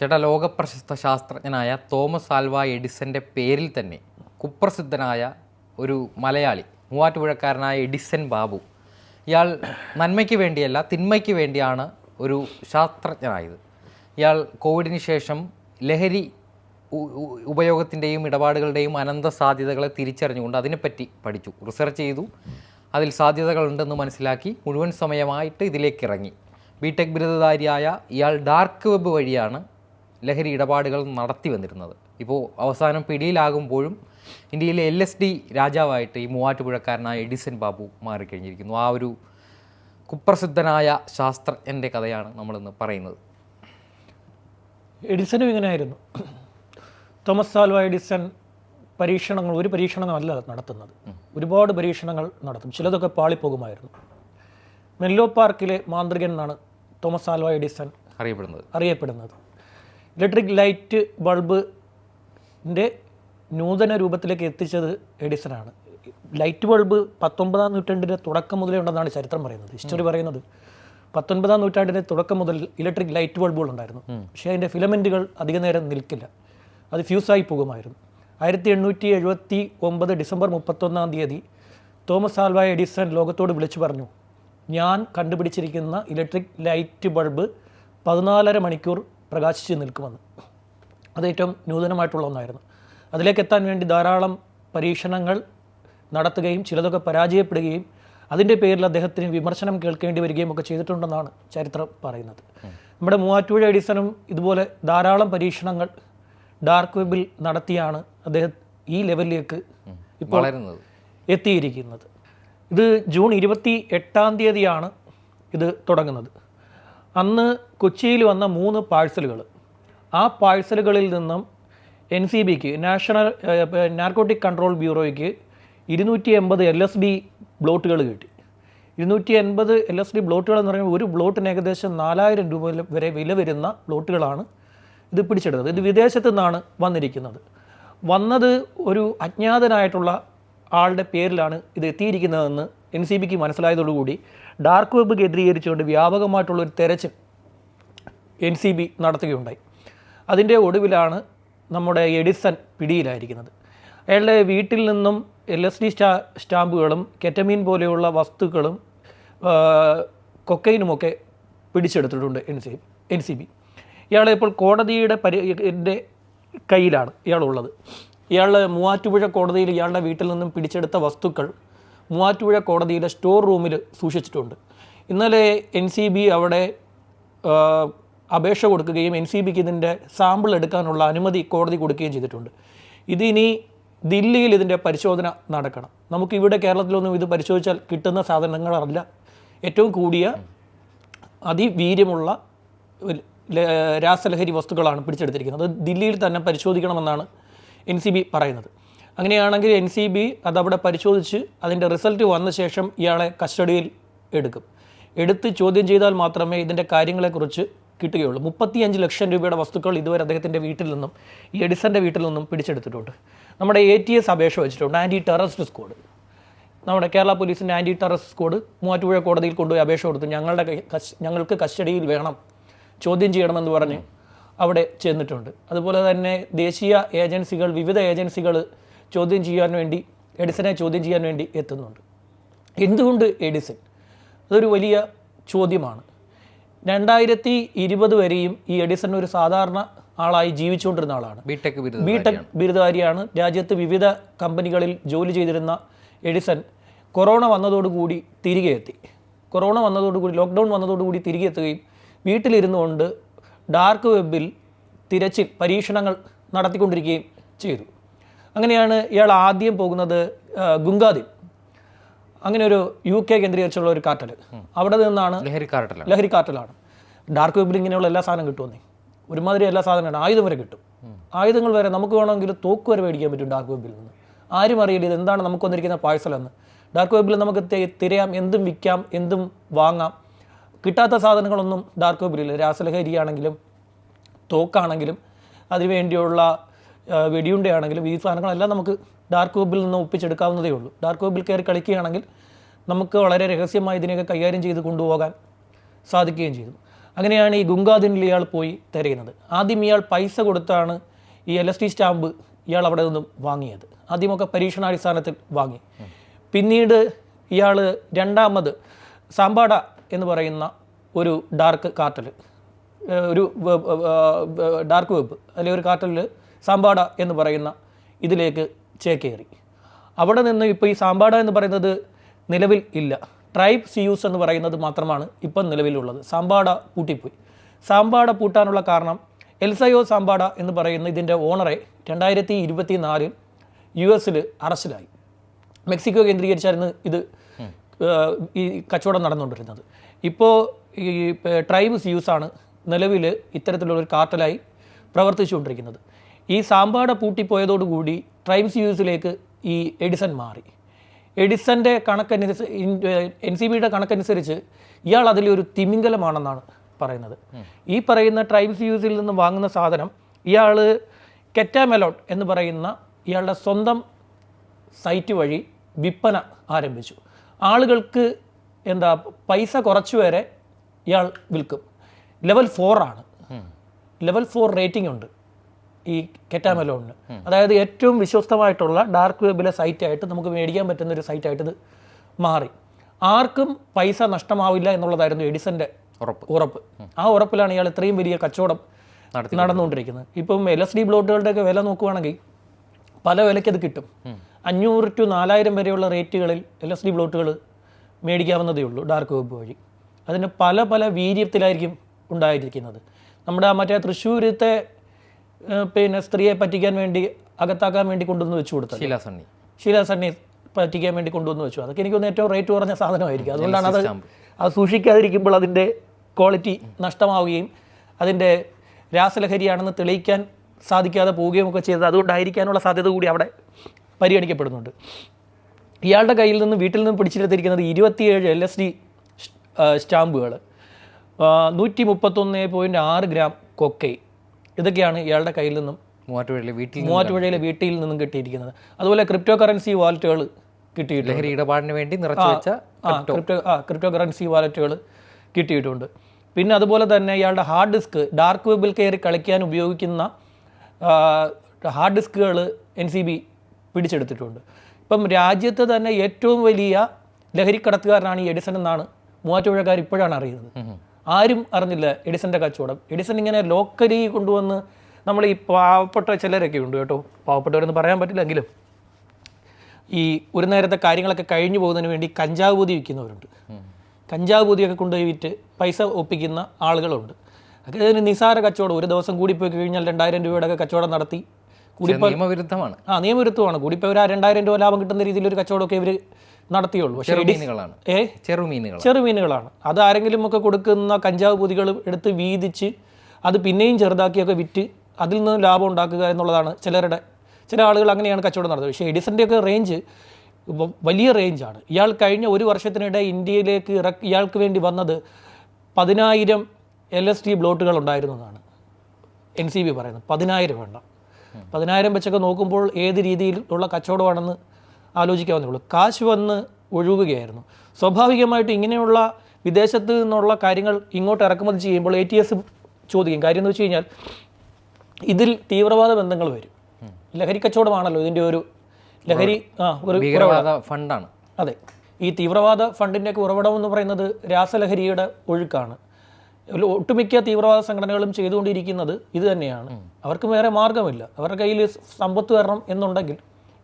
ചേട്ടാ ലോകപ്രശസ്ത ശാസ്ത്രജ്ഞനായ Thomas Alva എഡിസന്റെ പേരിൽ തന്നെ കുപ്രസിദ്ധനായ ഒരു മലയാളി മൂവാറ്റുപുഴക്കാരനായ എഡിസൻ ബാബു. ഇയാൾ നന്മയ്ക്ക് വേണ്ടിയല്ല തിന്മയ്ക്ക് വേണ്ടിയാണ് ഒരു ശാസ്ത്രജ്ഞനായത്. ഇയാൾ കോവിഡിന് ശേഷം ലഹരി ഉപയോഗത്തിന്റെയും ഇടപാടുകളുടെയും അനന്ത സാധ്യതകളെ തിരിച്ചറിഞ്ഞുകൊണ്ട് അതിനെപ്പറ്റി പഠിച്ചു റിസർച്ച് ചെയ്തു. അതിൽ സാധ്യതകളുണ്ടെന്ന് മനസ്സിലാക്കി മുഴുവൻ സമയമായിട്ട് ഇതിലേക്ക് ഇറങ്ങി ബിടെക് ബിരുദധാരിയായ ഇയാൾ ഡാർക്ക് വെബ് വഴിയാണ് ലഹരി ഇടപാടുകൾ നടത്തി വന്നിരുന്നത്. ഇപ്പോൾ അവസാനം പിടിയിലാകുമ്പോഴും ഇന്ത്യയിലെ എൽ എസ് ഡി രാജാവായിട്ട് ഈ മൂവാറ്റുപുഴക്കാരനായ എഡിസൺ ബാബു മാറിക്കഴിഞ്ഞിരിക്കുന്നു. ആ ഒരു കുപ്രസിദ്ധനായ ശാസ്ത്രജ്ഞന്റെ കഥയാണ് നമ്മളിന്ന് പറയുന്നത്. എഡിസനും ഇങ്ങനെയായിരുന്നു. തോമസ് സാൽവ എഡിസൺ പരീക്ഷണങ്ങൾ ഒരു പരീക്ഷണമല്ല നടത്തുന്നത്. ഒരുപാട് പരീക്ഷണങ്ങൾ നടത്തും. ചിലതൊക്കെ പാളിപ്പോകുമായിരുന്നു. മെല്ലോ പാർക്കിലെ മാന്ത്രികൻ എന്നാണ് തോമസ് ആൽവ എഡിസൺ അറിയപ്പെടുന്നത്. അറിയപ്പെടുന്നത്. ഇലക്ട്രിക് ലൈറ്റ് ബൾബിന്റെ നൂതന രൂപത്തിലേക്ക് എത്തിച്ചത് എഡിസണാണ്. ലൈറ്റ് ബൾബ് പത്തൊമ്പതാം നൂറ്റാണ്ടിന്റെ തുടക്കം മുതലേ ഉണ്ടെന്നാണ് ചരിത്രം പറയുന്നത്. ഹിസ്റ്ററി പറയുന്നത് പത്തൊൻപതാം നൂറ്റാണ്ടിന്റെ തുടക്കം മുതൽ ഇലക്ട്രിക് ലൈറ്റ് ബൾബുകൾ ഉണ്ടായിരുന്നു. പക്ഷേ അതിന്റെ ഫിലമെന്റുകൾ അധിക നേരം നിൽക്കില്ല. അത് ഫ്യൂസായി പോകുമായിരുന്നു. ആയിരത്തി എണ്ണൂറ്റി എഴുപത്തി ഒമ്പത് ഡിസംബർ മുപ്പത്തൊന്നാം തീയതി തോമസ് ആൽവായ എഡിസൺ ലോകത്തോട് വിളിച്ചു പറഞ്ഞു ഞാൻ കണ്ടുപിടിച്ചിരിക്കുന്ന ഇലക്ട്രിക് ലൈറ്റ് ബൾബ് പതിനാലര മണിക്കൂർ പ്രകാശിച്ച് നിൽക്കുമെന്ന്. അത് ഏറ്റവും നൂതനമായിട്ടുള്ള ഒന്നായിരുന്നു. അതിലേക്ക് എത്താൻ വേണ്ടി ധാരാളം പരീക്ഷണങ്ങൾ നടത്തുകയും ചിലതൊക്കെ പരാജയപ്പെടുകയും അതിന്റെ പേരിൽ അദ്ദേഹത്തിന് വിമർശനം കേൾക്കേണ്ടി വരികയും ഒക്കെ ചെയ്തിട്ടുണ്ടെന്നാണ് ചരിത്രം പറയുന്നത്. നമ്മുടെ മൂവാറ്റുപുഴ എഡിസനും ഇതുപോലെ ധാരാളം പരീക്ഷണങ്ങൾ ഡാർക്ക് വെബിൽ നടത്തിയാണ് അദ്ദേഹം ഈ ലെവലിലേക്ക് ഇപ്പോൾ എത്തിയിരിക്കുന്നത്. ഇത് ജൂൺ ഇരുപത്തി എട്ടാം തീയതിയാണ് ഇത് തുടങ്ങുന്നത്. അന്ന് കൊച്ചിയിൽ വന്ന മൂന്ന് പാഴ്സലുകൾ. ആ പാഴ്സലുകളിൽ നിന്നും എൻ സി ബിക്ക് നാഷണൽ നാർക്കോട്ടിക് കൺട്രോൾ ബ്യൂറോയ്ക്ക് ഇരുന്നൂറ്റി എൺപത് എൽ എസ് ഡി ബ്ലോട്ടുകൾ കിട്ടി. ഇരുന്നൂറ്റി എൺപത് എൽ എസ് ഡി ബ്ലോട്ടുകൾ എന്ന് പറയുമ്പോൾ ഒരു ബ്ലോട്ടിന് ഏകദേശം നാലായിരം രൂപ വരെ വില വരുന്ന ബ്ലോട്ടുകളാണ് ഇത് പിടിച്ചെടുത്തത്. ഇത് വിദേശത്തു നിന്നാണ് വന്നിരിക്കുന്നത്. വന്നത് ഒരു അജ്ഞാതനായിട്ടുള്ള ആളുടെ പേരിലാണ് ഇത് എത്തിയിരിക്കുന്നതെന്ന് എൻ സി ബിക്ക് മനസ്സിലായതോടുകൂടി ഡാർക്ക് വെബ് കേന്ദ്രീകരിച്ചുകൊണ്ട് വ്യാപകമായിട്ടുള്ള ഒരു തെരച്ചിൽ എൻ സി ബി നടത്തുകയുണ്ടായി. അതിന്റെ ഒടുവിലാണ് നമ്മുടെ എഡിസൺ പിടിയിലായിരിക്കുന്നത്. അയാളുടെ വീട്ടിൽ നിന്നും എൽ എസ് ഡി സ്റ്റാ സ്റ്റാമ്പുകളും കെറ്റമീൻ പോലെയുള്ള വസ്തുക്കളും കൊക്കൈനുമൊക്കെ പിടിച്ചെടുത്തിട്ടുണ്ട് N C N C B ഇയാളെ ഇപ്പോൾ കോടതിയുടെ പരി എന്റെ കയ്യിലാണ് ഇയാളുള്ളത്. ഇയാൾ മൂവാറ്റുപുഴ കോടതിയിൽ ഇയാളുടെ വീട്ടിൽ നിന്നും പിടിച്ചെടുത്ത വസ്തുക്കൾ മൂവാറ്റുപുഴ കോടതിയുടെ സ്റ്റോർ റൂമിൽ സൂക്ഷിച്ചിട്ടുണ്ട്. ഇന്നലെ എൻ സി ബി അവിടെ അപേക്ഷ കൊടുക്കുകയും എൻ സി ബിക്ക് ഇതിന്റെ സാമ്പിൾ എടുക്കാനുള്ള അനുമതി കോടതി കൊടുക്കുകയും ചെയ്തിട്ടുണ്ട്. ഇതിനി ദില്ലിയിൽ ഇതിന്റെ പരിശോധന നടക്കണം. നമുക്ക് ഇവിടെ കേരളത്തിലൊന്നും ഇത് പരിശോധിച്ചാൽ കിട്ടുന്ന സാധനങ്ങളല്ല. ഏറ്റവും കൂടിയ അതിവീര്യമുള്ള രാസലഹരി വസ്തുക്കളാണ് പിടിച്ചെടുത്തിരിക്കുന്നത്. അത് ദില്ലിയിൽ തന്നെ പരിശോധിക്കണമെന്നാണ് എൻ സി ബി പറയുന്നത്. അങ്ങനെയാണെങ്കിൽ എൻ സി ബി അതവിടെ പരിശോധിച്ച് അതിന്റെ റിസൾട്ട് വന്ന ശേഷം ഇയാളെ കസ്റ്റഡിയിൽ എടുക്കും. എടുത്ത് ചോദ്യം ചെയ്താൽ മാത്രമേ ഇതിന്റെ കാര്യങ്ങളെക്കുറിച്ച് കിട്ടുകയുള്ളൂ. മുപ്പത്തിയഞ്ച് ലക്ഷം രൂപയുടെ വസ്തുക്കൾ ഇതുവരെ അദ്ദേഹത്തിന്റെ വീട്ടിൽ നിന്നും ഈ എഡിസന്റെ വീട്ടിൽ നിന്നും പിടിച്ചെടുത്തിട്ടുണ്ട്. നമ്മുടെ എ ടി എസ് അപേക്ഷ വെച്ചിട്ടുണ്ട്. ആന്റി ടെററിസ്റ്റ് സ്ക്വാഡ് നമ്മുടെ കേരള പോലീസിന്റെ ആന്റി ടെററിസ്റ്റ് സ്ക്വാഡ് മൂവാറ്റുപുഴ കോടതിയിൽ കൊണ്ടുപോയി അപേക്ഷ കൊടുത്തു ഞങ്ങളുടെ ഞങ്ങൾക്ക് കസ്റ്റഡിയിൽ വേണം ചോദ്യം ചെയ്യണമെന്ന് പറഞ്ഞ് അവിടെ ചെന്നിട്ടുണ്ട്. അതുപോലെ തന്നെ ദേശീയ ഏജൻസികൾ വിവിധ ഏജൻസികൾ ചോദ്യം ചെയ്യാൻ വേണ്ടി എഡിസനെ ചോദ്യം ചെയ്യാൻ വേണ്ടി എത്തുന്നുണ്ട്. എന്തുകൊണ്ട് എഡിസൺ? അതൊരു വലിയ ചോദ്യമാണ്. രണ്ടായിരത്തി ഇരുപത് വരെയും ഈ എഡിസൺ ഒരു സാധാരണ ആളായി ജീവിച്ചുകൊണ്ടിരുന്ന ആളാണ്. ബിടെക് ബിരുദം ബിടെക് ബിരുദധാരിയാണ്. രാജ്യത്ത് വിവിധ കമ്പനികളിൽ ജോലി ചെയ്തിരുന്ന എഡിസൺ കൊറോണ വന്നതോടുകൂടി തിരികെ എത്തി. കൊറോണ വന്നതോടുകൂടി ലോക്ക്ഡൗൺ വന്നതോടുകൂടി തിരികെ എത്തുകയും വീട്ടിലിരുന്നു കൊണ്ട് ഡാർക്ക് വെബിൽ തിരച്ചിൽ പരീക്ഷണങ്ങൾ നടത്തിക്കൊണ്ടിരിക്കുകയും ചെയ്തു. അങ്ങനെയാണ് ഇയാൾ ആദ്യം പോകുന്നത് ആ, ഗുങ്കാദിൻ അങ്ങനെ ഒരു യു കെ കേന്ദ്രീകരിച്ചുള്ള ഒരു കാർട്ടൽ അവിടെ നിന്നാണ് ലഹരി കാർട്ടൽ ലഹരി കാർട്ടലാണ് ഡാർക്ക് വെബിൽ ഇങ്ങനെയുള്ള എല്ലാ സാധനം കിട്ടുമെന്നേ. ഒരുമാതിരി എല്ലാ സാധനമാണ് ആയുധം വരെ കിട്ടും. ആയുധങ്ങൾ വരെ നമുക്ക് വേണമെങ്കിൽ തോക്ക് വരെ മേടിക്കാൻ പറ്റും ഡാർക്ക് വെബിൽ നിന്ന്. ആരും അറിയില്ല ഇത് എന്താണ് നമുക്ക് വന്നിരിക്കുന്ന പാഴ്സലെന്ന്. ഡാർക്ക് വെബിൽ നമുക്ക് തിരയാം എന്തും വിൽക്കാം എന്തും വാങ്ങാം. കിട്ടാത്ത സാധനങ്ങളൊന്നും ഡാർക്ക് വെബിലില്ല രാസലഹരിയാണെങ്കിലും തോക്കാണെങ്കിലും അതിനുവേണ്ടിയുള്ള വെടിയുണ്ടയാണെങ്കിലും ഈ സാധനങ്ങളെല്ലാം നമുക്ക് ഡാർക്ക് വെബിൽ നിന്ന് ഒപ്പിച്ചെടുക്കാവുന്നതേ ഉള്ളൂ. ഡാർക്ക് വെബിൽ കയറി കളിക്കുകയാണെങ്കിൽ നമുക്ക് വളരെ രഹസ്യമായി ഇതിനെയൊക്കെ കൈകാര്യം ചെയ്ത് കൊണ്ടുപോകാൻ സാധിക്കുകയും ചെയ്തു. അങ്ങനെയാണ് ഈ ഗുങ്കാദിനിൽ ഇയാൾ പോയി തിരയുന്നത്. ആദ്യം ഇയാൾ പൈസ കൊടുത്താണ് ഈ എൽ എസ് ടി സ്റ്റാമ്പ് ഇയാൾ അവിടെ നിന്നും വാങ്ങിയത്. ആദ്യമൊക്കെ പരീക്ഷണാടിസ്ഥാനത്തിൽ വാങ്ങി. പിന്നീട് ഇയാൾ രണ്ടാമത് സാമ്പാട എന്ന് പറയുന്ന ഒരു ഡാർക്ക് കാർട്ടൽ ഒരു ഡാർക്ക് വെബ് അല്ലെങ്കിൽ ഒരു കാർട്ടലിൽ സാമ്പാട എന്ന് പറയുന്ന ഇതിലേക്ക് ചേക്കേറി അവിടെ നിന്ന് ഇപ്പോൾ ഈ സാമ്പാട എന്ന് പറയുന്നത് നിലവിൽ ഇല്ല. ട്രൈബ് സിയൂസ് എന്ന് പറയുന്നത് മാത്രമാണ് ഇപ്പം നിലവിലുള്ളത്. സാമ്പാട പൂട്ടിപ്പോയി. സാമ്പാട പൂട്ടാനുള്ള കാരണം എൽസയോ സാമ്പാട എന്ന് പറയുന്ന ഇതിന്റെ ഓണറെ രണ്ടായിരത്തി ഇരുപത്തി നാലിൽ യു എസിൽ അറസ്റ്റിലായി. മെക്സിക്കോ കേന്ദ്രീകരിച്ചായിരുന്നു ഇത് ഈ കച്ചവടം നടന്നുകൊണ്ടിരുന്നത്. ഇപ്പോൾ ഈ ട്രൈബ് സിയൂസാണ് നിലവിൽ ഇത്തരത്തിലുള്ളൊരു കാർട്ടലായി പ്രവർത്തിച്ചുകൊണ്ടിരിക്കുന്നത്. ഈ സാമ്പാട പൂട്ടിപ്പോയതോടുകൂടി ട്രൈബ്സ് യൂസിലേക്ക് ഈ എഡിസൺ മാറി. എഡിസന്റെ കണക്കനുസരിച്ച് എൻ സി ബിയുടെ കണക്കനുസരിച്ച് ഇയാൾ അതിലൊരു തിമിംഗലമാണെന്നാണ് പറയുന്നത്. ഈ പറയുന്ന ട്രൈബ്സ് യൂസിൽ നിന്ന് വാങ്ങുന്ന സാധനം ഇയാൾ കെറ്റാമെലോട്ട് എന്ന് പറയുന്ന ഇയാളുടെ സ്വന്തം സൈറ്റ് വഴി വിൽപ്പന ആരംഭിച്ചു. ആളുകൾക്ക് എന്താ പൈസ കുറച്ച് വരെ ഇയാൾ വിൽക്കും. ലെവൽ ഫോറാണ് ലെവൽ ഫോർ റേറ്റിംഗ് ഉണ്ട്. ഈ കെറ്റാമലോണിന്. അതായത് ഏറ്റവും വിശ്വസ്തമായിട്ടുള്ള ഡാർക്ക് വെബിലെ സൈറ്റായിട്ട് നമുക്ക് മേടിക്കാൻ പറ്റുന്ന ഒരു സൈറ്റായിട്ട് ഇത് മാറി. ആർക്കും പൈസ നഷ്ടമാവില്ല എന്നുള്ളതായിരുന്നു എഡിസന്റെ ഉറപ്പ്. ഉറപ്പ്. ആ ഉറപ്പിലാണ് ഇയാൾ ഇത്രയും വലിയ കച്ചവടം നടന്നുകൊണ്ടിരിക്കുന്നത്. ഇപ്പം എൽ എസ് ഡി ബ്ലോട്ടുകളുടെ ഒക്കെ വില നോക്കുവാണെങ്കിൽ പല വിലയ്ക്ക് അത് കിട്ടും. അഞ്ഞൂറ് ടു നാലായിരം വരെയുള്ള റേറ്റുകളിൽ എൽ എസ് ഡി ബ്ലോട്ടുകൾ മേടിക്കാവുന്നതേ ഉള്ളൂ ഡാർക്ക് വെബ് വഴി. അതിന് പല പല വീര്യത്തിലായിരിക്കും ഉണ്ടായിരിക്കുന്നത്. നമ്മുടെ മറ്റേ തൃശ്ശൂരത്തെ പിന്നെ സ്ത്രീയെ പറ്റിക്കാൻ വേണ്ടി അകത്താക്കാൻ വേണ്ടി കൊണ്ടുവന്ന് വെച്ചു കൊടുത്തത്. ഷീല സണ്ണി. ഷീല സണ്ണി പറ്റിക്കാൻ വേണ്ടി കൊണ്ടുവന്ന് വെച്ചു. അതൊക്കെ എനിക്കൊന്ന് ഏറ്റവും റേറ്റ് കുറഞ്ഞ സാധനമായിരിക്കും. അതുകൊണ്ടാണ് അത് അത് സൂക്ഷിക്കാതിരിക്കുമ്പോൾ അതിന്റെ ക്വാളിറ്റി നഷ്ടമാവുകയും അതിന്റെ രാസലഹരിയാണെന്ന് തെളിയിക്കാൻ സാധിക്കാതെ പോവുകയും ഒക്കെ ചെയ്തത് അതുകൊണ്ടായിരിക്കാനുള്ള സാധ്യത കൂടി അവിടെ പരിഗണിക്കപ്പെടുന്നുണ്ട്. ഇയാളുടെ കയ്യിൽ നിന്ന് വീട്ടിൽ നിന്ന് പിടിച്ചെടുത്തിരിക്കുന്നത് ഇരുപത്തിയേഴ് എൽ എസ് ഡി സ്റ്റാമ്പുകൾ നൂറ്റി മുപ്പത്തൊന്ന് പോയിന്റ് ആറ് ഗ്രാം കൊക്കൈ ഇതൊക്കെയാണ് ഇയാളുടെ കയ്യിൽ നിന്നും മൂവാറ്റുപുഴയിലെ വീട്ടിൽ മൂവാറ്റുപുഴയിലെ വീട്ടിൽ നിന്നും കിട്ടിയിരിക്കുന്നത്. അതുപോലെ ക്രിപ്റ്റോ കറൻസി വാലറ്റുകൾ കിട്ടിയിട്ടുണ്ട്. ലഹരി ഇടപാടിന് വേണ്ടി നിറച്ചു വെച്ച ക്രിപ്റ്റോ ആ ക്രിപ്റ്റോ കറൻസി വാലറ്റുകൾ കിട്ടിയിട്ടുണ്ട്. പിന്നെ അതുപോലെ തന്നെ ഇയാളുടെ ഹാർഡ് ഡിസ്ക് ഡാർക്ക് വെബിൽ കയറി കളിക്കാൻ ഉപയോഗിക്കുന്ന ഹാർഡ് ഡിസ്കുകൾ എൻ സി ബി പിടിച്ചെടുത്തിട്ടുണ്ട്. ഇപ്പം രാജ്യത്ത് തന്നെ ഏറ്റവും വലിയ ലഹരിക്കടത്തുകാരനാണ് ഈ എഡിസൺ എന്നാണ് മൂവാറ്റുപുഴക്കാർ ഇപ്പോഴാണ് അറിയുന്നത്. ആരും അറിഞ്ഞില്ല എഡിസന്റെ കച്ചവടം. എഡിസൺ ഇങ്ങനെ ലോക്കലി കൊണ്ടുവന്ന് നമ്മൾ ഈ പാവപ്പെട്ട ചിലരൊക്കെ ഉണ്ട് കേട്ടോ. പാവപ്പെട്ടവരെന്ന് പറയാൻ പറ്റില്ലെങ്കിലും ഈ ഒരു നേരത്തെ കാര്യങ്ങളൊക്കെ കഴിഞ്ഞു പോകുന്നതിന് വേണ്ടി കഞ്ചാവ് പൊതി വിൽക്കുന്നവരുണ്ട്. കഞ്ചാവ് പൊതിയൊക്കെ കൊണ്ടുപോയി വിറ്റ് പൈസ ഒപ്പിക്കുന്ന ആളുകളുണ്ട്. അതൊക്കെ ഇതിന് നിസാര കച്ചവടം. ഒരു ദിവസം കൂടിപ്പോയി കഴിഞ്ഞാൽ രണ്ടായിരം രൂപയുടെ ഒക്കെ കച്ചവടം നടത്തി കൂടി നിയമവിരുദ്ധമാണ്. ആ നിയമവിരുദ്ധമാണ്. കൂടിപ്പോൾ ഒരു ആ രണ്ടായിരം രൂപ ലാഭം കിട്ടുന്ന രീതിയിൽ ഒരു കച്ചവടമൊക്കെ ഇവർ നടത്തിയുള്ളൂ. പക്ഷേ എഡി- ചെറുമീനുകളാണ് ഏ? ചെറുമീനുകൾ ചെറുമീനുകളാണ്. അത് ആരെങ്കിലും ഒക്കെ കൊടുക്കുന്ന കഞ്ചാവ് പൊതികൾ എടുത്ത് വീതിച്ച് അത് പിന്നെയും ചെറുതാക്കിയൊക്കെ വിറ്റ് അതിൽ നിന്ന് ലാഭം ഉണ്ടാക്കുക എന്നുള്ളതാണ് ചിലരുടെ ചില ആളുകൾ അങ്ങനെയാണ് കച്ചവടം നടത്തുന്നത്. പക്ഷേ എഡിസന്റെയൊക്കെ റേഞ്ച് വലിയ റേഞ്ചാണ്. ഇയാൾ കഴിഞ്ഞ ഒരു വർഷത്തിനിടെ ഇന്ത്യയിലേക്ക് ഇറക്കി ഇയാൾക്ക് വേണ്ടി വന്നത് പതിനായിരം എൽ എസ് ടി ബ്ലോട്ടുകൾ ഉണ്ടായിരുന്നതാണ്. എന്നാണ് എൻ സി ബി പറയുന്നത്. പതിനായിരം വേണ്ട. പതിനായിരം വെച്ചൊക്കെ നോക്കുമ്പോൾ ഏത് രീതിയിലുള്ള കച്ചവടമാണെന്ന് ആലോചിക്കാവുന്നേ ഉള്ളൂ. കാശ് വന്ന് ഒഴുകുകയായിരുന്നു. സ്വാഭാവികമായിട്ട് ഇങ്ങനെയുള്ള വിദേശത്ത് നിന്നുള്ള കാര്യങ്ങൾ ഇങ്ങോട്ട് ഇറക്കുമതി ചെയ്യുമ്പോൾ എ ടി എസ് ചോദിക്കും. കാര്യം എന്ന് വെച്ച് കഴിഞ്ഞാൽ ഇതിൽ തീവ്രവാദ ബന്ധങ്ങൾ വരും. ലഹരി കച്ചവടമാണല്ലോ ഇതിന്റെ ഒരു ലഹരി ആ ഒരു ഫണ്ടാണ്. അതെ. ഈ തീവ്രവാദ ഫണ്ടിന്റെയൊക്കെ ഉറവിടം എന്ന് പറയുന്നത് രാസലഹരിയുടെ ഒഴുക്കാണ്. ഒട്ടുമിക്ക തീവ്രവാദ സംഘടനകളും ചെയ്തുകൊണ്ടിരിക്കുന്നത് ഇത് തന്നെയാണ്. അവർക്ക് വേറെ മാർഗമില്ല അവരുടെ കയ്യിൽ സമ്പത്ത് വരണം എന്നുണ്ടെങ്കിൽ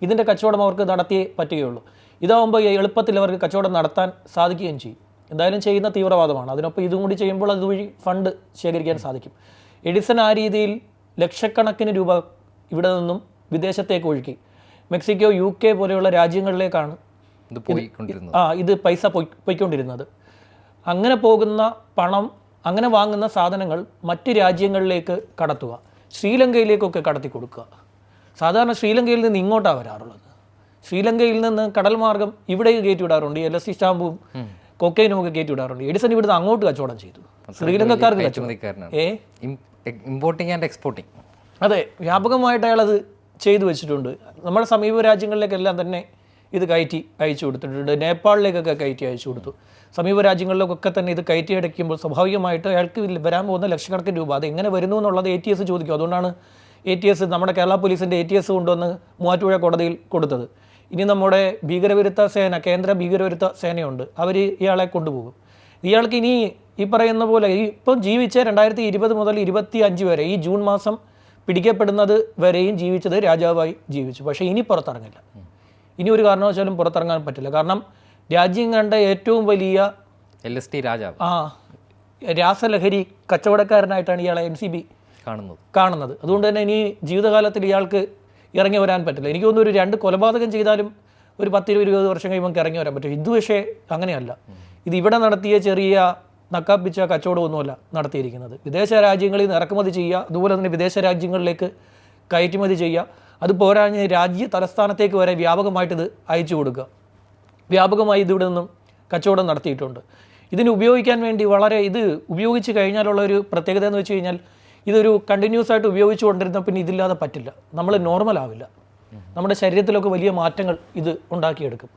ഇതിന്റെ കച്ചവടം അവർക്ക് നടത്തിയേ പറ്റുകയുള്ളൂ. ഇതാവുമ്പോൾ എളുപ്പത്തിൽ അവർക്ക് കച്ചവടം നടത്താൻ സാധിക്കുകയും ചെയ്യും. എന്തായാലും ചെയ്യുന്ന തീവ്രവാദമാണ്. അതിനൊപ്പം ഇതും കൂടി ചെയ്യുമ്പോൾ അതുവഴി ഫണ്ട് ശേഖരിക്കാൻ സാധിക്കും. എഡിസൺ ആ രീതിയിൽ ലക്ഷക്കണക്കിന് രൂപ ഇവിടെ നിന്നും വിദേശത്തേക്ക് ഒഴുക്കി. മെക്സിക്കോ യു കെ പോലെയുള്ള രാജ്യങ്ങളിലേക്കാണ് ആ ഇത് പൈസ പൊയ് പൊയ്ക്കൊണ്ടിരുന്നത്. അങ്ങനെ പോകുന്ന പണം അങ്ങനെ വാങ്ങുന്ന സാധനങ്ങൾ മറ്റ് രാജ്യങ്ങളിലേക്ക് കടത്തുക ശ്രീലങ്കയിലേക്കൊക്കെ കടത്തി കൊടുക്കുക സാധാരണ ശ്രീലങ്കയിൽ നിന്ന് ഇങ്ങോട്ടാണ് വരാറുള്ളത്. ശ്രീലങ്കയിൽ നിന്ന് കടൽ മാർഗം ഇവിടെ കയറ്റി വിടാറുണ്ട് എൽ എസ് സി സ്റ്റാമ്പും കൊക്കൈനും ഒക്കെ കയറ്റി വിടാറുണ്ട് എഡിസൺ ഇവിടുന്ന് അങ്ങോട്ട് കച്ചവടം ചെയ്തു. ശ്രീലങ്കക്കാർക്ക് ഇമ്പോർട്ടിംഗ് ആൻഡ് എക്സ്പോർട്ടിംഗ് അതെ വ്യാപകമായിട്ട് അയാൾ അത് ചെയ്തു വെച്ചിട്ടുണ്ട്. നമ്മുടെ സമീപ രാജ്യങ്ങളിലേക്കെല്ലാം തന്നെ ഇത് കയറ്റി അയച്ചു കൊടുത്തിട്ടുണ്ട്. നേപ്പാളിലേക്കൊക്കെ കയറ്റി അയച്ചു കൊടുത്തു. സമീപ രാജ്യങ്ങളിലൊക്കെ തന്നെ ഇത് കയറ്റി അടയ്ക്കുമ്പോൾ സ്വാഭാവികമായിട്ട് അയാൾക്ക് വരാൻ പോകുന്ന ലക്ഷക്കണക്കിന് രൂപ. അത് എങ്ങനെ വരുന്നു എന്നുള്ളത് എ ടി എസ് ചോദിക്കും. അതുകൊണ്ടാണ് എ ടി എസ് നമ്മുടെ കേരള പോലീസിന്റെ എ ടി എസ് കൊണ്ടുവന്ന് മൂവാറ്റുപുഴ കോടതിയിൽ കൊടുത്തത്. ഇനി നമ്മുടെ ഭീകരവിരുദ്ധ സേന കേന്ദ്ര ഭീകരവിരുദ്ധ സേനയുണ്ട്. അവർ ഇയാളെ കൊണ്ടുപോകും. ഇയാൾക്ക് ഇനി ഈ പറയുന്ന പോലെ ഇപ്പം ജീവിച്ച രണ്ടായിരത്തി ഇരുപത് മുതൽ ഇരുപത്തി അഞ്ച് വരെ ഈ ജൂൺ മാസം പിടിക്കപ്പെടുന്നത് വരെയും ജീവിച്ചത് രാജാവായി ജീവിച്ചു. പക്ഷേ ഇനി പുറത്തിറങ്ങില്ല. ഇനി ഒരു കാരണവശാലും പുറത്തിറങ്ങാൻ പറ്റില്ല. കാരണം രാജ്യം കണ്ട ഏറ്റവും വലിയ എൽ എസ് ടി രാജാവ്. ആ രാസലഹരി കച്ചവടക്കാരനായിട്ടാണ് ഇയാളെ എൻ സി ബി കാണുന്നത്. കാണുന്നത്. അതുകൊണ്ട് തന്നെ ഇനി ജീവിതകാലത്തിൽ ഇയാൾക്ക് ഇറങ്ങി വരാൻ പറ്റില്ല. എനിക്ക് തോന്നുന്നു ഒരു രണ്ട് കൊലപാതകം ചെയ്താലും ഒരു പത്തിരുപത് ഇരുപത് വർഷം കഴിയുമ്പോൾ ഇറങ്ങി വരാൻ പറ്റും. ഇത് പക്ഷേ അങ്ങനെയല്ല. ഇത് ഇവിടെ നടത്തിയ ചെറിയ നക്കാപ്പിച്ച കച്ചവടമൊന്നുമല്ല നടത്തിയിരിക്കുന്നത്. വിദേശ രാജ്യങ്ങളിൽ നിന്ന് ഇറക്കുമതി ചെയ്യുക അതുപോലെ തന്നെ വിദേശ രാജ്യങ്ങളിലേക്ക് കയറ്റുമതി ചെയ്യുക അത് പോരാഞ്ഞ് രാജ്യ തലസ്ഥാനത്തേക്ക് വരെ വ്യാപകമായിട്ട് ഇത് അയച്ചു കൊടുക്കുക. വ്യാപകമായി ഇതിവിടെ നിന്നും കച്ചവടം നടത്തിയിട്ടുണ്ട്. ഇതിന് ഉപയോഗിക്കാൻ വേണ്ടി വളരെ ഇത് ഉപയോഗിച്ച് കഴിഞ്ഞാലുള്ള ഒരു പ്രത്യേകത എന്ന് വെച്ച് കഴിഞ്ഞാൽ ഇതൊരു കണ്ടിന്യൂസ് ആയിട്ട് ഉപയോഗിച്ചു കൊണ്ടിരുന്ന പിന്നെ ഇതില്ലാതെ പറ്റില്ല. നമ്മൾ നോർമൽ ആവില്ല. നമ്മുടെ ശരീരത്തിലൊക്കെ വലിയ മാറ്റങ്ങൾ ഇത് ഉണ്ടാക്കിയെടുക്കും.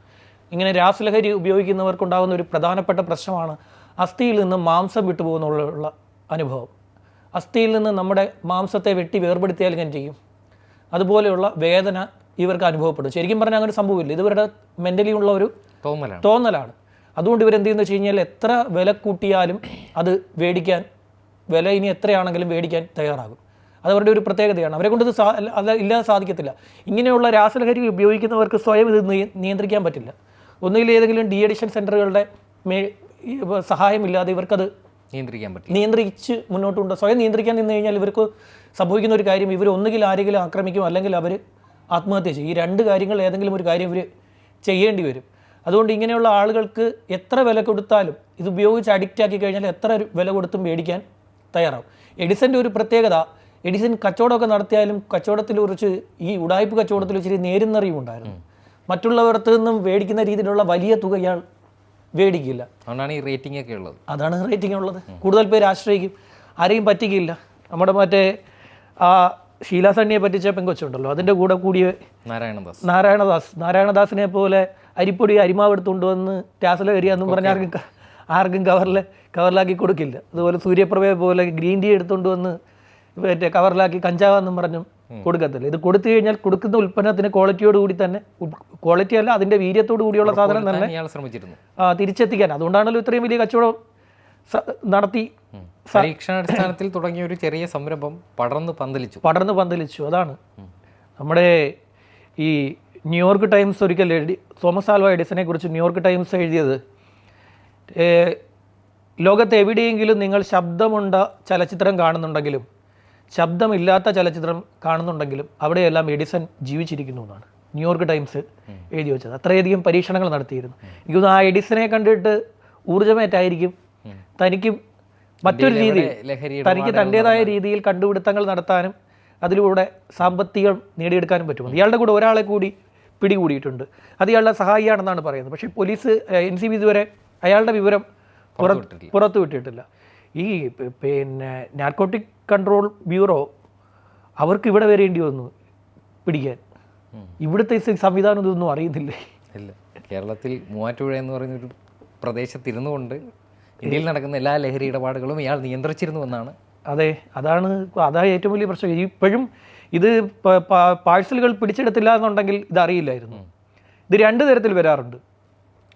ഇങ്ങനെ രാസലഹരി ഉപയോഗിക്കുന്നവർക്കുണ്ടാകുന്ന ഒരു പ്രധാനപ്പെട്ട പ്രശ്നമാണ് അസ്ഥിയിൽ നിന്ന് മാംസം വിട്ടുപോകുന്നുള്ള അനുഭവം. അസ്ഥിയിൽ നിന്ന് നമ്മുടെ മാംസത്തെ വെട്ടി വേർപെടുത്തിയാൽ ഞാൻ ചെയ്യും. അതുപോലെയുള്ള വേദന ഇവർക്ക് അനുഭവപ്പെടും. ശരിക്കും പറഞ്ഞാൽ അങ്ങനെ സംഭവമില്ല. ഇത് ഇവരുടെ മെന്റലി ഉള്ള ഒരു തോന്നലാണ്. തോന്നലാണ്. അതുകൊണ്ട് ഇവരെന്ത് ചെയ്യുന്നത് വെച്ച് കഴിഞ്ഞാൽ എത്ര വില കൂട്ടിയാലും അത് മേടിക്കാൻ വില ഇനി എത്രയാണെങ്കിലും മേടിക്കാൻ തയ്യാറാകും. അത് അവരുടെ ഒരു പ്രത്യേകതയാണ്. അവരെ കൊണ്ട് ഇത് സാ അത് ഇല്ലാതെ സാധിക്കത്തില്ല. ഇങ്ങനെയുള്ള രാസലഹരി ഉപയോഗിക്കുന്നവർക്ക് സ്വയം ഇത് നിയ- നിയന്ത്രിക്കാൻ പറ്റില്ല. ഒന്നുകിൽ ഏതെങ്കിലും ഡി അഡിഷൻ സെന്ററുകളുടെ മേ സഹായമില്ലാതെ ഇവർക്കത് നിയന്ത്രിക്കാൻ പറ്റും നിയന്ത്രിച്ച് മുന്നോട്ട് കൊണ്ട് സ്വയം നിയന്ത്രിക്കാൻ നിന്ന് കഴിഞ്ഞാൽ ഇവർക്ക് സംഭവിക്കുന്ന ഒരു കാര്യം ഇവർ ഒന്നുകിൽ ആരെങ്കിലും ആക്രമിക്കും അല്ലെങ്കിൽ അവർ ആത്മഹത്യ ചെയ്യും. ഈ രണ്ട് കാര്യങ്ങൾ ഏതെങ്കിലും ഒരു കാര്യം ഇവർ ചെയ്യേണ്ടി വരും. അതുകൊണ്ട് ഇങ്ങനെയുള്ള ആളുകൾക്ക് എത്ര വില കൊടുത്താലും ഇത് ഉപയോഗിച്ച് അഡിക്റ്റ് ആക്കി കഴിഞ്ഞാൽ എത്ര വില കൊടുത്തും മേടിക്കാൻ തയ്യാറാവും. എഡിസന്റെ ഒരു പ്രത്യേകത എഡിസൺ കച്ചവടമൊക്കെ നടത്തിയാലും കച്ചവടത്തിൽ കുറിച്ച് ഈ ഉടായ്പ കച്ചവടത്തിൽ ഇച്ചിരി നേരുന്നറിവുണ്ടായിരുന്നു മറ്റുള്ളവർക്ക് നിന്നും മേടിക്കുന്ന രീതിയിലുള്ള വലിയ തുക ഇയാൾ മേടിക്കില്ല. അതുകൊണ്ടാണ് ഈ റേറ്റിംഗ് ഒക്കെ ഉള്ളത്. അതാണ് റേറ്റിംഗ് ഉള്ളത്. കൂടുതൽ പേര് ആശ്രയിക്കും. ആരെയും പറ്റിക്കില്ല. നമ്മുടെ മറ്റേ ആ ഷീലാസണ്ണിയെ പറ്റിച്ച പെങ്കൊച്ചുണ്ടല്ലോ അതിന്റെ കൂടെ കൂടിയ നാരായണദാസ്. നാരായണദാസ്. നാരായണദാസിനെ പോലെ അരിപ്പൊടി അരിമാവ് എടുത്തുകൊണ്ട് വന്ന് രാസല കരിയാന്നും പറഞ്ഞ് ആർക്കും കവറിൽ കവറിലാക്കി കൊടുക്കില്ല. അതുപോലെ സൂര്യപ്രഭയെ പോലെ ഗ്രീൻ ടീ എടുത്തുകൊണ്ട് വന്ന് മറ്റേ കവറിലാക്കി കഞ്ചാവെന്നും പറഞ്ഞും കൊടുക്കത്തില്ല. ഇത് കൊടുത്തു കഴിഞ്ഞാൽ കൊടുക്കുന്ന ഉൽപ്പന്നത്തിന് ക്വാളിറ്റിയോട് കൂടി തന്നെ ക്വാളിറ്റി അല്ല അതിന്റെ വീര്യത്തോടു കൂടിയുള്ള സാധനം തന്നെ ശ്രമിച്ചിരുന്നു ആ, തിരിച്ചെത്തിക്കാൻ. അതുകൊണ്ടാണല്ലോ ഇത്രയും വലിയ കച്ചവടം നടത്തി. പരീക്ഷണാടിസ്ഥാനത്തിൽ തുടങ്ങിയ ഒരു ചെറിയ സംരംഭം പടർന്നു പന്തലിച്ചു. പടർന്നു പന്തലിച്ചു. അതാണ്. നമ്മുടെ ഈ ന്യൂയോർക്ക് ടൈംസ് ഒരിക്കൽ എഴുതി തോമസ് ആൽവ എഡിസനെ കുറിച്ച് ന്യൂയോർക്ക് ടൈംസ് എഴുതിയത് ലോകത്ത് എവിടെയെങ്കിലും നിങ്ങൾ ശബ്ദമുണ്ട ചലച്ചിത്രം കാണുന്നുണ്ടെങ്കിലും ശബ്ദമില്ലാത്ത ചലച്ചിത്രം കാണുന്നുണ്ടെങ്കിലും അവിടെയെല്ലാം എഡിസൺ ജീവിച്ചിരിക്കുന്നു എന്നാണ്. ന്യൂയോർക്ക് ടൈംസ് എഴുതി വെച്ചത്. അത്രയധികം പരീക്ഷണങ്ങൾ നടത്തിയിരുന്നു. എനിക്ക് ആ എഡിസനെ കണ്ടിട്ട് ഊർജമേറ്റായിരിക്കും. തനിക്ക് മറ്റൊരു രീതിയിൽ തനിക്ക് തന്റെതായ രീതിയിൽ കണ്ടുപിടുത്തങ്ങൾ നടത്താനും അതിലൂടെ സാമ്പത്തികം നേടിയെടുക്കാനും പറ്റും. ഇയാളുടെ കൂടെ ഒരാളെ കൂടി പിടികൂടിയിട്ടുണ്ട്. അത് ഇയാളുടെ സഹായിയാണെന്നാണ് പറയുന്നത്. പക്ഷേ പോലീസ് എൻ സി ബി ഇതുവരെ അയാളുടെ വിവരം പുറത്ത് പുറത്തു വിട്ടിട്ടില്ല. ഈ പിന്നെ നാർക്കോട്ടിക് കൺട്രോൾ ബ്യൂറോ അവർക്ക് ഇവിടെ വരേണ്ടി വന്നു പിടിക്കാൻ. ഇവിടുത്തെ സംവിധാനം ഇതൊന്നും അറിയുന്നില്ലേ? ഇല്ല. കേരളത്തിൽ മൂവാറ്റുപുഴ എന്ന് പറയുന്ന ഒരു പ്രദേശത്തിരുന്നു കൊണ്ട് ഇന്ത്യയിൽ നടക്കുന്ന എല്ലാ ലഹരി ഇടപാടുകളും ഇയാൾ നിയന്ത്രിച്ചിരുന്നു എന്നാണ്. അതെ അതാണ് അതാണ് ഏറ്റവും വലിയ പ്രശ്നം. ഇപ്പോഴും ഇത് പാഴ്സലുകൾ പിടിച്ചെടുത്തില്ല എന്നുണ്ടെങ്കിൽ ഇത് അറിയില്ലായിരുന്നു. ഇത് രണ്ട് തരത്തിൽ വരാറുണ്ട്.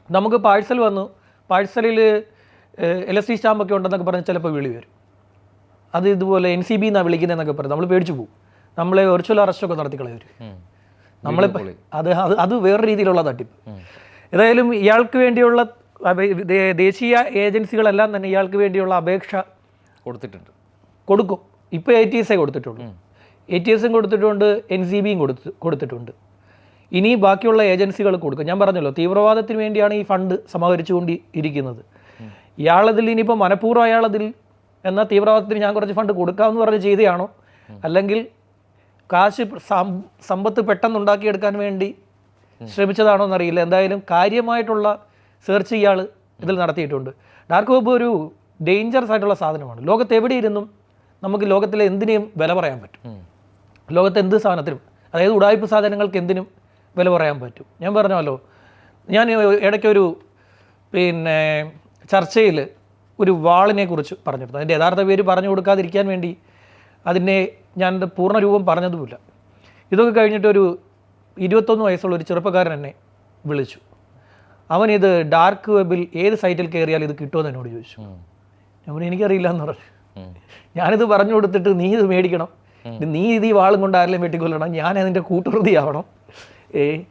നമുക്ക് പാഴ്സൽ വന്നു പാഴ്സലിൽ എൽ എസ് ടി സ്റ്റാമ്പൊക്കെ ഉണ്ടെന്നൊക്കെ പറഞ്ഞ് ചിലപ്പോൾ വിളി വരും. അത് ഇതുപോലെ എൻ സി ബി എന്നാണ് വിളിക്കുന്നതെന്നൊക്കെ പറയും നമ്മൾ പേടിച്ചു പോകും. നമ്മളെ വെർച്വൽ അറസ്റ്റൊക്കെ നടത്തി കളയവർ. നമ്മളെ അത് അത് അത് വേറെ രീതിയിലുള്ള തട്ടിപ്പ്. ഏതായാലും ഇയാൾക്ക് വേണ്ടിയുള്ള ദേശീയ ഏജൻസികളെല്ലാം തന്നെ ഇയാൾക്ക് വേണ്ടിയുള്ള അപേക്ഷ കൊടുത്തിട്ടുണ്ട്. കൊടുക്കും. ഇപ്പോൾ എ ടി എസേ കൊടുത്തിട്ടുള്ളൂ. എ ടി എസും കൊടുത്തിട്ടുണ്ട് എൻ സി ബിയും കൊടുത്ത് കൊടുത്തിട്ടുണ്ട്. ഇനി ബാക്കിയുള്ള ഏജൻസികൾ കൊടുക്കും. ഞാൻ പറഞ്ഞല്ലോ തീവ്രവാദത്തിന് വേണ്ടിയാണ് ഈ ഫണ്ട് സമാഹരിച്ചുകൊണ്ട് ഇരിക്കുന്നത് ഇയാളതിൽ ഇനിയിപ്പോൾ മനഃപൂർവം അയാളതിൽ എന്നാൽ തീവ്രവാദത്തിന് ഞാൻ കുറച്ച് ഫണ്ട് കൊടുക്കാമെന്ന് പറഞ്ഞ് ചെയ്തതാണോ അല്ലെങ്കിൽ കാശ് സമ്പത്ത് പെട്ടെന്ന് ഉണ്ടാക്കിയെടുക്കാൻ വേണ്ടി ശ്രമിച്ചതാണോ എന്നറിയില്ല. എന്തായാലും കാര്യമായിട്ടുള്ള സെർച്ച് ഇയാൾ ഇതിൽ നടത്തിയിട്ടുണ്ട്. ഡാർക്ക് വെബ് ഒരു ഡേഞ്ചറസ് ആയിട്ടുള്ള സാധനമാണ്. ലോകത്ത് എവിടെ ഇരുന്നും നമുക്ക് ലോകത്തിലെ എന്തിനേയും വില പറയാൻ പറ്റും. ലോകത്ത് എന്ത് സാധനത്തിനും അതായത് ഉടായ്പ സാധനങ്ങൾക്ക് എന്തിനും വില പറയാൻ പറ്റും. ഞാൻ പറഞ്ഞല്ലോ ഞാൻ ഇടയ്ക്കൊരു പിന്നെ ചർച്ചയിൽ ഒരു വാളിനെ കുറിച്ച് പറഞ്ഞിരുന്നു. അതിന്റെ യഥാർത്ഥ പേര് പറഞ്ഞു കൊടുക്കാതിരിക്കാൻ വേണ്ടി അതിനെ ഞാൻ എന്റെ പൂർണ രൂപം പറഞ്ഞതുമില്ല. ഇതൊക്കെ കഴിഞ്ഞിട്ടൊരു ഇരുപത്തൊന്ന് വയസ്സുള്ള ഒരു ചെറുപ്പക്കാരൻ എന്നെ വിളിച്ചു. അവൻ ഇത് ഡാർക്ക് വെബിൽ ഏത് സൈറ്റിൽ കയറിയാൽ ഇത് കിട്ടുമെന്ന് എന്നോട് ചോദിച്ചു. ഞാൻ എനിക്കറിയില്ല എന്ന് പറഞ്ഞു. ഞാനിത് പറഞ്ഞു കൊടുത്തിട്ട് നീ ഇത് മേടിക്കണം. നീ ഇത് ഈ വാളും കൊണ്ട് ആരെങ്കിലും വെട്ടിക്കൊല്ലണം. ഞാൻ അതിന്റെ കൂട്ടുപ്രതിയാവണം ഏ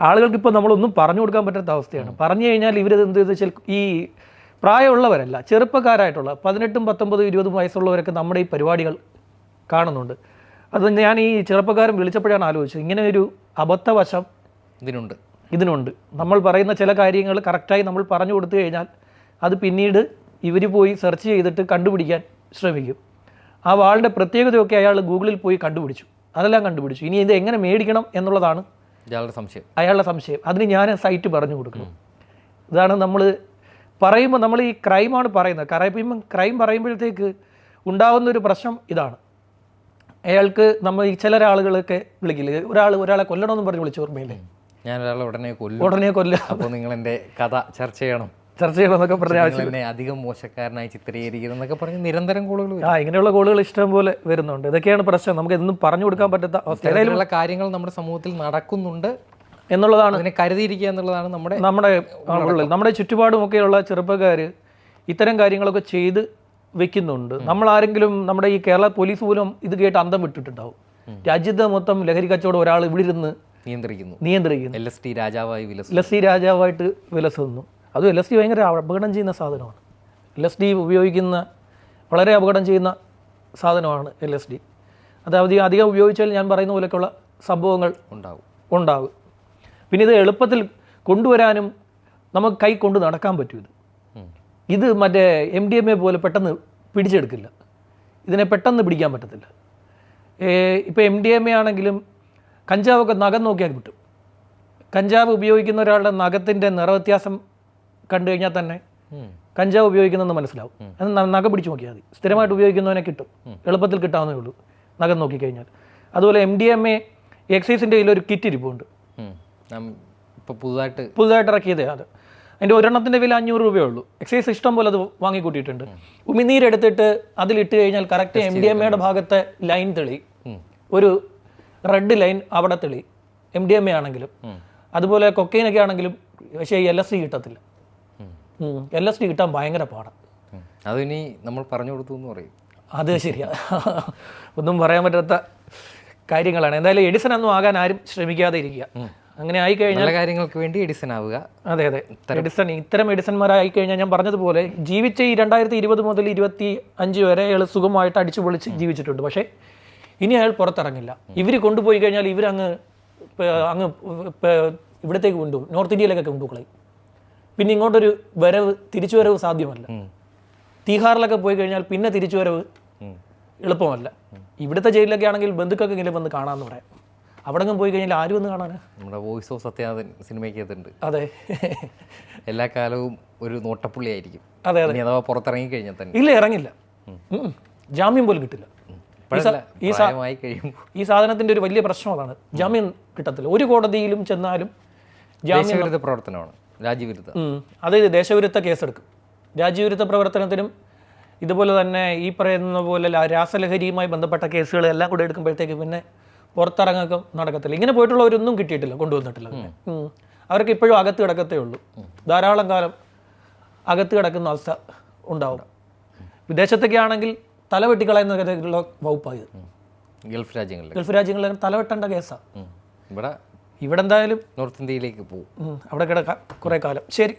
ആളുകൾക്ക് ഇപ്പോൾ നമ്മളൊന്നും പറഞ്ഞു കൊടുക്കാൻ പറ്റാത്ത അവസ്ഥയാണ്. പറഞ്ഞു കഴിഞ്ഞാൽ ഇവരത് എന്ത് വെച്ചാൽ ഈ പ്രായമുള്ളവരല്ല ചെറുപ്പക്കാരായിട്ടുള്ള പതിനെട്ടും പത്തൊമ്പതും ഇരുപതും വയസ്സുള്ളവരൊക്കെ നമ്മുടെ ഈ പരിപാടികൾ കാണുന്നുണ്ട്. അത് ഞാൻ ഈ ചെറുപ്പക്കാരൻ വിളിച്ചപ്പോഴാണ് ആലോചിച്ചത്. ഇങ്ങനെ ഒരു അബദ്ധവശം ഇതിനുണ്ട്. ഇതിനുണ്ട്. നമ്മൾ പറയുന്ന ചില കാര്യങ്ങൾ കറക്റ്റായി നമ്മൾ പറഞ്ഞു കൊടുത്തു കഴിഞ്ഞാൽ അത് പിന്നീട് ഇവർ പോയി സെർച്ച് ചെയ്തിട്ട് കണ്ടുപിടിക്കാൻ ശ്രമിക്കും. ആ വാളിന്റെ പ്രത്യേകതയൊക്കെ അയാൾ ഗൂഗിളിൽ പോയി കണ്ടുപിടിച്ചു. അതെല്ലാം കണ്ടുപിടിച്ചു. ഇനി ഇത് എങ്ങനെ മേടിക്കണം എന്നുള്ളതാണ് ഇയാളുടെ സംശയം. അയാളുടെ സംശയം. അതിന് ഞാൻ സൈറ്റ് പറഞ്ഞു കൊടുക്കുന്നു. ഇതാണ് നമ്മൾ പറയുമ്പോൾ നമ്മൾ ഈ ക്രൈമാണ് പറയുന്നത്. ക്രൈം ക്രൈം പറയുമ്പോഴത്തേക്ക് ഉണ്ടാകുന്ന ഒരു പ്രശ്നം ഇതാണ്. അയാൾക്ക് നമ്മൾ ഈ ചില ആളുകളൊക്കെ വിളിക്കില്ല? ഒരാൾ ഒരാളെ കൊല്ലണമെന്ന് പറഞ്ഞ് വിളിച്ചു ഓർമ്മയില്ലേ? ഞാൻ ഒരാളെ ഉടനെ കൊല്ലും. ഉടനെ കൊല്ലുക അപ്പോൾ നിങ്ങൾ എന്റെ കഥ ചർച്ച ചെയ്യണം. ചർച്ച ചെയ്യണമെന്നൊക്കെ പറഞ്ഞ ആവശ്യം. അധികം മോശക്കാരനായി ചിത്രീകരിക്കുന്നു എന്നൊക്കെ പറഞ്ഞ് നിരന്തരം കോളുകൾ ആ ഇങ്ങനെയുള്ള കോളുകൾ ഇഷ്ടം പോലെ വരുന്നുണ്ട്. ഇതൊക്കെയാണ് പ്രശ്നം. നമുക്ക് എന്നും പറഞ്ഞു കൊടുക്കാൻ പറ്റാത്ത അവസ്ഥയിലുള്ള കാര്യങ്ങൾ നമ്മുടെ സമൂഹത്തിൽ നടക്കുന്നുണ്ട്. എന്നുള്ളതാണ്. അതിനെ കരുതിയിരിക്കുക എന്നുള്ളതാണ് നമ്മുടെ നമ്മുടെ നമ്മുടെ ചുറ്റുപാടുമൊക്കെയുള്ള ചെറുപ്പക്കാർ ഇത്തരം കാര്യങ്ങളൊക്കെ ചെയ്ത് വെക്കുന്നുണ്ട്. നമ്മൾ ആരെങ്കിലും നമ്മുടെ ഈ കേരള പോലീസ് പോലും ഇത് കേട്ട് അന്തം വിട്ടിട്ടുണ്ടാവും. രാജ്യത്തെ മൊത്തം ലഹരി കച്ചവടം ഒരാൾ ഇവിടെ ഇരുന്ന് നിയന്ത്രിക്കുന്നു. നിയന്ത്രിക്കുന്നു. എൽ എസ് ടി രാജാവായി വിലസ് എൽ എസ് ഡി രാജാവായിട്ട് വിലസുന്നു. അതും എൽ എസ് ഡി ഭയങ്കര അപകടം ചെയ്യുന്ന സാധനമാണ്. എൽ എസ് ഡി ഉപയോഗിക്കുന്ന വളരെ അപകടം ചെയ്യുന്ന സാധനമാണ് എൽ എസ് ഡി. അത് അധികം അധികം ഉപയോഗിച്ചാൽ ഞാൻ പറയുന്ന പോലെയൊക്കെയുള്ള സംഭവങ്ങൾ ഉണ്ടാവും. ഉണ്ടാവും. പിന്നെ ഇത് എളുപ്പത്തിൽ കൊണ്ടുവരാനും നമുക്ക് കൈ കൊണ്ട് നടക്കാൻ പറ്റും ഇത്. ഇത് മറ്റേ എം ഡി എം എ പോലെ പെട്ടെന്ന് പിടിച്ചെടുക്കില്ല. ഇതിനെ പെട്ടെന്ന് പിടിക്കാൻ പറ്റത്തില്ല. ഇപ്പോൾ എം ഡി എം എ ആണെങ്കിലും കഞ്ചാവൊക്കെ നഖം നോക്കിയാൽ കിട്ടും. കഞ്ചാവ് ഉപയോഗിക്കുന്ന ഒരാളുടെ നഖത്തിന്റെ നിറവ്യത്യാസം കണ്ടു കഴിഞ്ഞാൽ തന്നെ. കഞ്ചാവ് ഉപയോഗിക്കുന്നതെന്ന് മനസ്സിലാവും. അത് നഗ നഖം പിടിച്ച് നോക്കിയാൽ മതി. സ്ഥിരമായിട്ട് ഉപയോഗിക്കുന്നവനെ കിട്ടും. എളുപ്പത്തിൽ കിട്ടാവുന്നേ ഉള്ളൂ. നഖം നോക്കിക്കഴിഞ്ഞാൽ. അതുപോലെ എം ഡി എം എ എക്സൈസിന്റെ കയ്യിൽ ഒരു കിറ്റ് ഇരിപ്പുണ്ട് പുതുതായിട്ട് പുതുതായിട്ട് ഇറക്കിയത് അത്. അതിന്റെ ഒരെണ്ണത്തിന്റെ വില അഞ്ഞൂറ് രൂപയേ ഉള്ളൂ. എക്സൈസ് ഇഷ്ടം പോലെ അത് വാങ്ങിക്കൂട്ടിയിട്ടുണ്ട്. ഉമിനീരെടുത്തിട്ട് അതിലിട്ട് കഴിഞ്ഞാൽ കറക്റ്റ് എം ഡി എം എയുടെ ഭാഗത്തെ ലൈൻ തെളി. ഒരു റെഡ് ലൈൻ അവിടെ തെളി. എം ഡി എം എ ആണെങ്കിലും. അതുപോലെ കൊക്കൈനൊക്കെ ആണെങ്കിലും പക്ഷേ എൽ എസ് സി കിട്ടത്തില്ല. എൽ എസ് ഡി കിട്ടാൻ ഭയങ്കര പാടാണ്. അതിനി നമ്മൾ പറഞ്ഞു കൊടുത്തു എന്ന് പറയും. അത് ശരിയാ. ഒന്നും പറയാൻ പറ്റാത്ത കാര്യങ്ങളാണ്. എന്തായാലും എഡിസൺ ഒന്നും ആകാൻ ആരും ശ്രമിക്കാതെ ഇരിക്കുക. അങ്ങനെ ആയി കഴിഞ്ഞാൽ കാര്യങ്ങൾക്ക് വേണ്ടി എഡിസൺ ആവുക. അതെ അതെ. എഡിസൺ ഇത്തരം എഡിസൺമാരായി കഴിഞ്ഞാൽ ഞാൻ പറഞ്ഞതുപോലെ ജീവിച്ച ഈ രണ്ടായിരത്തി ഇരുപത് മുതൽ ഇരുപത്തി അഞ്ച് വരെ അയാൾ സുഖമായിട്ട് അടിച്ചു പൊളിച്ച് ജീവിച്ചിട്ടുണ്ട്. പക്ഷേ ഇനി അയാൾ പുറത്തിറങ്ങില്ല. ഇവർ കൊണ്ടുപോയി കഴിഞ്ഞാൽ ഇവരങ്ങ് അങ്ങ് ഇവിടത്തേക്ക് കൊണ്ടുപോകും. നോർത്ത് ഇന്ത്യയിലേക്കൊക്കെ കൊണ്ടുപോയി പിന്നെ ഇങ്ങോട്ടൊരു വരവ് തിരിച്ചു വരവ് സാധ്യമല്ല. തീഹാറിലൊക്കെ പോയി കഴിഞ്ഞാൽ പിന്നെ തിരിച്ചു വരവ് എളുപ്പമല്ല. ഇവിടുത്തെ ജയിലിലൊക്കെ ആണെങ്കിൽ ബന്ധുക്കൊക്കെ ഇങ്ങനെ വന്ന് കാണാമെന്ന് പറയാം. അവിടെ പോയി കഴിഞ്ഞാൽ ആരും വന്ന് കാണാനാ? നമ്മുടെ വോയിസ് ഓഫ് സത്യാനന്ദൻ സിനിമയ്ക്കകത്തുണ്ട്. അതെ. എല്ലാ കാലവും ഒരു നോട്ടപ്പുള്ളി ആയിരിക്കും അതെ. അതെ അഥവാ പുറത്തിറങ്ങി കഴിഞ്ഞാൽ തന്നെ. ഇല്ല ഇറങ്ങില്ല. ജാമ്യം പോലും കിട്ടില്ല. ഈ സാധനത്തിന്റെ ഒരു വലിയ പ്രശ്നം അതാണ്. ജാമ്യം കിട്ടത്തില്ല. ഒരു കോടതിയിലും ചെന്നാലും ജാമ്യം പ്രവർത്തനമാണ്. രാജ്യവിരുദ്ധ. അതായത് അത് ദേശവിരുദ്ധ കേസെടുക്കും. രാജ്യവിരുദ്ധ പ്രവർത്തനത്തിനും ഇതുപോലെ തന്നെ ഈ പറയുന്ന പോലെ രാസലഹരിയുമായി ബന്ധപ്പെട്ട കേസുകൾ എല്ലാം കൂടെ എടുക്കുമ്പോഴത്തേക്ക് പിന്നെ പുറത്തിറങ്ങക്കം നടക്കത്തില്ല. ഇങ്ങനെ പോയിട്ടുള്ളവരൊന്നും കിട്ടിയിട്ടില്ല കൊണ്ടുവന്നിട്ടില്ല അവർക്ക് ഇപ്പോഴും അകത്ത് കിടക്കത്തേ ഉള്ളൂ. ധാരാളം കാലം അകത്ത് കിടക്കുന്ന അവസ്ഥ ഉണ്ടാവും. വിദേശത്തൊക്കെ ആണെങ്കിൽ തലവെട്ടിക്കളയുന്ന വകുപ്പായത് ഗൾഫ് രാജ്യങ്ങളിൽ ഗൾഫ് രാജ്യങ്ങളിൽ തലവെട്ടേണ്ട കേസാണ് ഇവിടെ ഇവിടെ എന്തായാലും നോർത്ത് ഇന്ത്യയിലേക്ക് പോകും അവിടെ കിടക്കാം. കുറേ കാലം. ശരി.